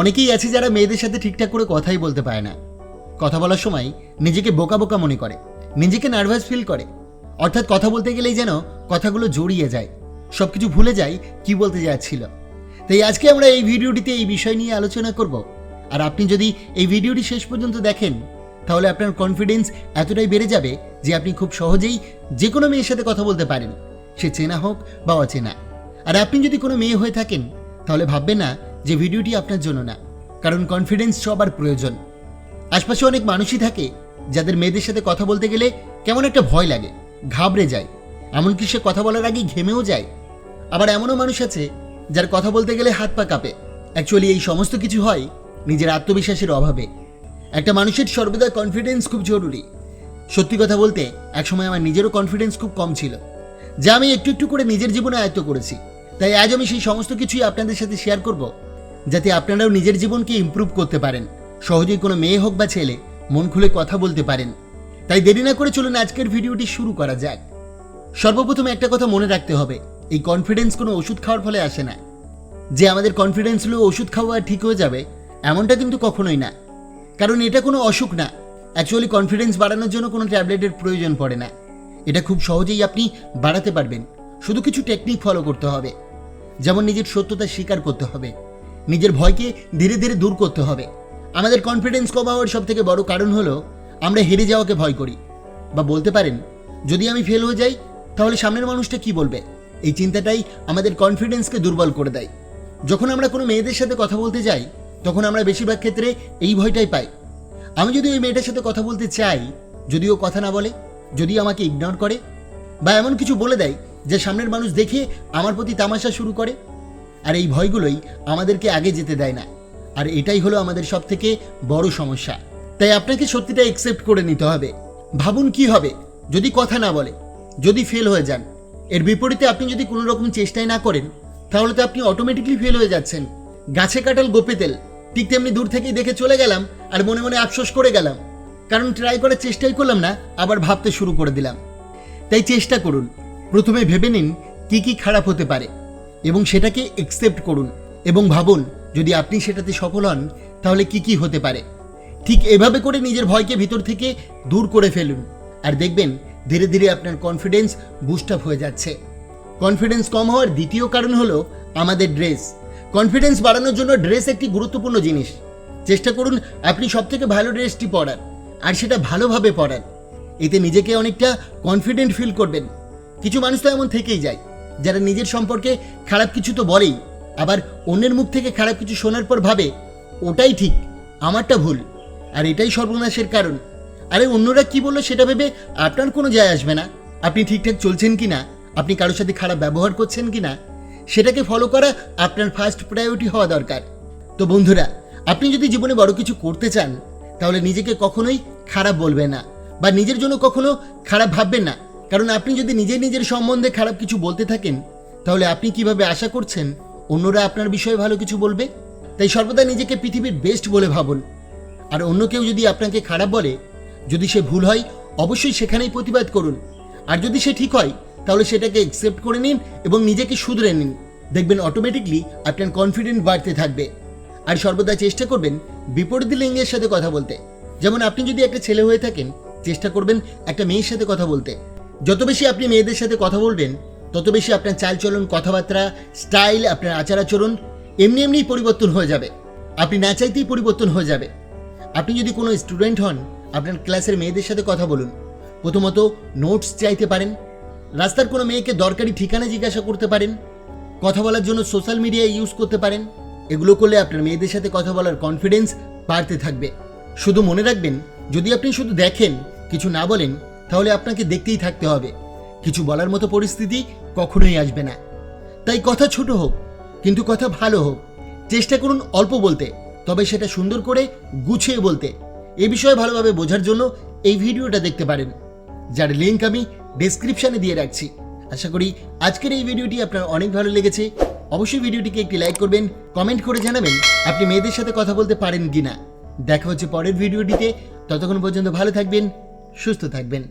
অনেকেই আছে যারা মেয়েদের সাথে ঠিকঠাক করে কথাই বলতে পারে না। কথা বলার সময় নিজেকে বোকা বোকা মনে করে, নিজেকে নার্ভাস ফিল করে। অর্থাৎ কথা বলতে গেলেই যেন কথাগুলো জড়িয়ে যায় সব কিছু ভুলে যায় কি বলতে যাচ্ছিল। তাই আজকে আমরা এই ভিডিওটিতে এই বিষয় নিয়ে আলোচনা করব। আর আপনি যদি এই ভিডিওটি শেষ পর্যন্ত দেখেন, তাহলে আপনার কনফিডেন্স এতটাই বেড়ে যাবে যে আপনি খুব সহজেই যে কোনো মেয়ের সাথে কথা বলতে পারেন। সে চেনা হোক বা অচেনা। আর আপনি যদি কোনো মেয়ে হয়ে থাকেন, তাহলে ভাববেন না যে ভিডিওটি আপনার জন্য না, কারণ কনফিডেন্স সবার প্রয়োজন। আশপাশে অনেক মানুষই থাকে যাদের মেয়েদের সাথে কথা বলতে গেলে কেমন একটা ভয় লাগে, ঘাবড়ে যায়। এমনকি সে কথা বলার আগেই ঘেমেও যায়। আবার এমনও মানুষ আছে যার কথা বলতে গেলে হাত পা কাঁপে। অ্যাকচুয়ালি এই সমস্ত কিছু হয় নিজের আত্মবিশ্বাসের অভাবে। একটা মানুষের সর্বদা কনফিডেন্স খুব জরুরি। সত্যি কথা বলতে, একসময় আমার নিজেরও কনফিডেন্স খুব কম ছিল, যা আমি একটু একটু করে নিজের জীবনে আয়ত্ত করেছি। তাই আজ আমি সেই সমস্ত কিছুই আপনাদের সাথে শেয়ার করব। যাতে আপনারাও নিজের জীবনকে ইমপ্রুভ করতে পারেন। সহজেই কোনো মেয়ে হোক বা ছেলে, মন খুলে কথা বলতে পারেন। তাই দেরি না করে চলুন আজকের ভিডিওটি শুরু করা যাক। সর্বপ্রথম একটা কথা মনে রাখতে হবে, এই কনফিডেন্স কোনো ওষুধ খাওয়ার ফলে আসে না। যে আমাদের কনফিডেন্স হলো ওষুধ খাওয়া ঠিক হয়ে যাবে, এমনটা কিন্তু কখনোই না। কারণ এটা কোনো অসুখ না। অ্যাকচুয়ালি কনফিডেন্স বাড়ানোর জন্য কোনো ট্যাবলেটের প্রয়োজন পড়ে না। এটা খুব সহজেই আপনি বাড়াতে পারবেন। শুধু কিছু টেকনিক ফলো করতে হবে। যেমন নিজের সত্যতা স্বীকার করতে হবে। নিজের ভয়কে ধীরে ধীরে দূর করতে হবে। আমাদের কনফিডেন্স কম হওয়ার সব থেকে বড় কারণ হলো, আমরা হেরে যাওয়াকে ভয় করি। বা বলতে পারেন, যদি আমি ফেল হয়ে যাই, তাহলে সামনের মানুষটা কি বলবে? এই চিন্তাটাই আমাদের কনফিডেন্সকে দুর্বল করে দেয়। যখন আমরা কোনো মেয়েদের সাথে কথা বলতে যাই, তখন আমরা বেশিরভাগ ক্ষেত্রে এই ভয়টাই পাই। আমি যদি ওই মেয়েটার সাথে কথা বলতে চাই যদিও কথা না বলে, যদি আমাকে ইগনোর করে, বা এমন কিছু বলে দেয়, যে সামনের মানুষ দেখে আমার প্রতি তামাশা শুরু করে আর এই ভয়গুলোই আমাদেরকে আগে যেতে দেয় না। আর এটাই হলো আমাদের সব থেকে বড় সমস্যা। তাই আপনাকে সত্যিটা একসেপ্ট করে নিতে হবে। ভাবুন কি হবে? যদি কথা না বলে, যদি ফেল হয়ে যান, এর বিপরীতে আপনি যদি কোনো রকম চেষ্টাই না করেন, তাহলে তো আপনি অটোমেটিকলি ফেল হয়ে যাচ্ছেন। গাছে কাটাল গোপে তেল, ঠিক তেমনি দূর থেকেই দেখে চলে গেলাম আর মনে মনে আফসোস করে গেলাম। কারণ ট্রাই করার চেষ্টাই করলাম না, আবার ভাবতে শুরু করে দিলাম। তাই চেষ্টা করুন। প্রথমে ভেবে নিন কি কি খারাপ হতে পারে। এবং সেটাকে একসেপ্ট করুন এবং ভাবুন, যদি আপনি সেটাতে সফল হন, তাহলে কি কি হতে পারে? ঠিক এভাবে করে নিজের ভয়কে ভিতর থেকে দূর করে ফেলুন। আর দেখবেন, ধীরে ধীরে আপনার কনফিডেন্স বুস্ট আপ হয়ে যাচ্ছে। কনফিডেন্স কম হওয়ার দ্বিতীয় কারণ হলো আমাদের ড্রেস কনফিডেন্স বাড়ানোর জন্য ড্রেস একটি গুরুত্বপূর্ণ জিনিস। চেষ্টা করুন, আপনি সব থেকে ভালো ড্রেসটি পরার, আর সেটা ভালোভাবে পরান এতে নিজেকে অনেকটা কনফিডেন্ট ফিল করবেন। কিছু মানুষ তো এমন থেকেই যায়। যারা নিজের সম্পর্কে খারাপ কিছু তো বলেই, আবার অন্যের মুখ থেকে খারাপ কিছু শোনার পর ভাবে, ওটাই ঠিক, আমারটা ভুল, আর এটাই সর্বনাশের কারণ। আরে অন্যরা কি বলল সেটা ভেবে আপনার কোনো যায় আসবে না। আপনি ঠিকঠাক চলছেন কি না? আপনি কারোর সাথে খারাপ ব্যবহার করছেন কি না? সেটাকে ফলো করা আপনার ফার্স্ট প্রায়োরিটি হওয়া দরকার। তো বন্ধুরা, আপনি যদি জীবনে বড় কিছু করতে চান, তাহলে নিজেকে কখনোই খারাপ বলবেন না, বা নিজের জন্য কখনো খারাপ ভাববেন না। কারণ আপনি যদি নিজে নিজের সম্বন্ধে খারাপ কিছু বলতে থাকেন, তাহলে আপনি কীভাবে আশা করছেন অন্যরা আপনার বিষয়ে ভালো কিছু বলবে? তাই সর্বদা নিজেকে পৃথিবীর বেস্ট বলে ভাবুন। আর অন্য কেউ যদি আপনাকে খারাপ বলে, যদি সে ভুল হয়, অবশ্যই সেখানেই প্রতিবাদ করুন। আর যদি সে ঠিক হয়, তাহলে সেটাকে একসেপ্ট করে নিন এবং নিজেকে শুধরে নিন। দেখবেন অটোমেটিকলি আপনার কনফিডেন্ট বাড়তে থাকবে। আর সর্বদা চেষ্টা করবেন বিপরীত লিঙ্গের সাথে কথা বলতে। যেমন আপনি যদি একটা ছেলে হয়ে থাকেন, চেষ্টা করবেন একটা মেয়ের সাথে কথা বলতে। যত বেশি আপনি মেয়েদের সাথে কথা বলবেন, তত বেশি আপনার চালচলন কথাবার্তা, স্টাইল, আপনার আচার আচরণ এমনি এমনিই পরিবর্তন হয়ে যাবে। আপনি না চাইতেই পরিবর্তন হয়ে যাবে। আপনি যদি কোনো স্টুডেন্ট হন, আপনার ক্লাসের মেয়েদের সাথে কথা বলুন। প্রথমত নোটস চাইতে পারেন। রাস্তার কোনো মেয়েকে দরকারি ঠিকানা জিজ্ঞাসা করতে পারেন। কথা বলার জন্য সোশ্যাল মিডিয়া ইউজ করতে পারেন। এগুলো করলে আপনার মেয়েদের সাথে কথা বলার কনফিডেন্স বাড়তে থাকবে। শুধু মনে রাখবেন, যদি আপনি শুধু দেখেন, কিছু না বলেন তাহলে আপনাকে দেখতেই থাকতে হবে। কিছু বলার মতো পরিস্থিতি কখনোই আসবে না। তাই কথা ছোট হোক, কিন্তু কথা ভালো হোক। চেষ্টা করুন অল্প বলতে, তবে সেটা সুন্দর করে গুছিয়ে বলতে। এ বিষয়ে ভালোভাবে বোঝার জন্য এই ভিডিওটা দেখতে পারেন। যার লিঙ্ক আমি ডেসক্রিপশনে দিয়ে রাখছি। আশা করি আজকের এই ভিডিওটি আপনার অনেক ভালো লেগেছে। অবশ্যই ভিডিওটিকে একটি লাইক করবেন কমেন্ট করে জানাবেন আপনি মেয়েদের সাথে কথা বলতে পারেন কিনা। দেখা হচ্ছে পরের ভিডিওটিতে। ততক্ষণ পর্যন্ত ভালো থাকবেন সুস্থ থাকবেন।